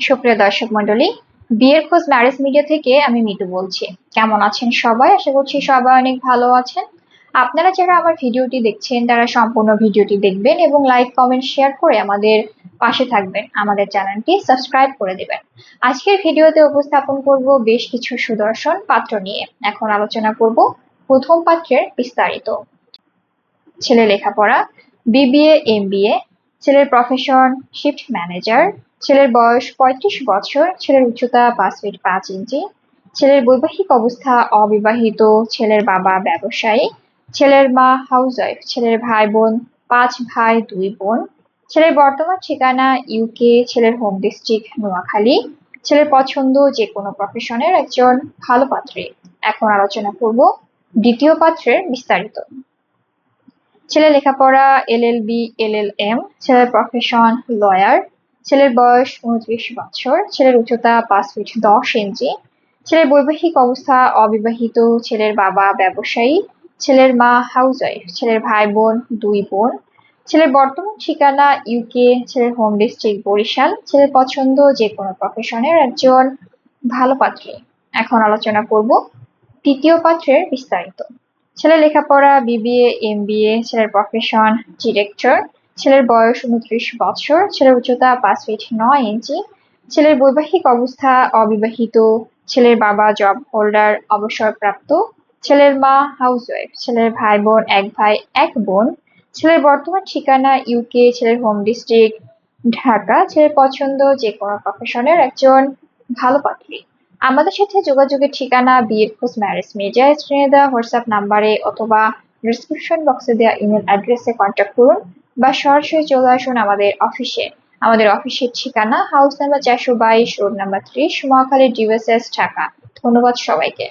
সুপ্রিয় দর্শক মন্ডলী বিয়ের খোঁজ ম্যারেজ মিডিয়া থেকে আমি মিতু বলছি। কেমন আছেন সবাই? আশা করছি সবাই অনেক ভালো আছেন। আপনারা যারা আমার ভিডিওটি দেখছেন, তারা সম্পূর্ণ ভিডিওটি দেখবেন এবং লাইক, কমেন্ট, শেয়ার করে আমাদের পাশে থাকবেন। আমাদের চ্যানেলটি সাবস্ক্রাইব করে দেবেন। আজকের ভিডিওতে উপস্থাপন করব বেশ কিছু সুদর্শন পাত্র নিয়ে। এখন আলোচনা করব প্রথম পাত্রের বিস্তারিত। ছেলে লেখাপড়া, বিবিএ, এমবিএ, ছেলের প্রফেশন শিফট ম্যানেজার ছেলের বয়স পঁয়ত্রিশ বছর, ছেলের উচ্চতা পাঁচ ফিট পাঁচ ইঞ্চি, ছেলের বৈবাহিক অবস্থা অবিবাহিত, ছেলের বাবা ব্যবসায়ী, ছেলের মা হাউসওয়াইফ ছেলের ভাই বোন পাঁচ ভাই দুই বোন, ছেলের বর্তমান ঠিকানা ইউকে ছেলের হোম ডিস্ট্রিক্ট নোয়াখালী, ছেলের পছন্দ যে কোনো প্রফেশনের একজন ভালো পাত্রী। এখন আলোচনা করব দ্বিতীয় পাত্রের বিস্তারিত। ছেলে লেখাপড়া L L B L L M ছেলের প্রফেশন লয়ার ছেলের বয়স উনত্রিশ বছর, ছেলের উচ্চতা পাঁচ ফিট দশ ইঞ্চি, ছেলের বৈবাহিক অবস্থা অবিবাহিত, ছেলের বাবা ব্যবসায়ী, ছেলের মা হাউসওয়াইফ ছেলের ভাই বোন দুই বোন, ছেলের বর্তমান ঠিকানা ইউকে ছেলের হোম ডিস্ট্রিক্ট বরিশাল, ছেলের পছন্দ যে কোনো প্রফেশনের একজন ভালো পাত্রী। এখন আলোচনা করব তৃতীয় পাত্রের বিস্তারিত। ছেলের লেখাপড়া বিবিএ এমবিএ ছেলের প্রফেশন ডিরেক্টর ছেলের বয়স উনত্রিশ বছর, ছেলের উচ্চতা পাঁচ ফিট নয় ইঞ্চি ছেলের বৈবাহিক অবস্থা অবিবাহিত, ছেলের বাবা জব হোল্ডার অবসরপ্রাপ্ত, ছেলের মা হাউসওয়াইফ ছেলের ভাই বোন এক ভাই, এক বোন, ছেলের বর্তমান ঠিকানা ইউকে ছেলের হোম ডিস্ট্রিক্ট ঢাকা, ছেলের পছন্দ যে কোনো প্রফেশনের একজন ভালো পাত্রী আমাদের সাথে যোগাযোগের ঠিকানা বিয়ের খোঁজ ম্যারেজ মিডিয়া স্ক্রিনে দেওয়া হোয়াটসঅ্যাপ নাম্বারে অথবা ডিসক্রিপশন বক্সে দেওয়া ইমেল অ্যাড্রেসে কন্ট্যাক্ট করুন। বা সরাসরি চলে আসুন আমাদের অফিসে আমাদের অফিসের ঠিকানা হাউস নাম্বার চারশো বাইশ রোড নাম্বার ত্রিশ মহাখালী ডিভাইসেস ঢাকা। ধন্যবাদ সবাইকে।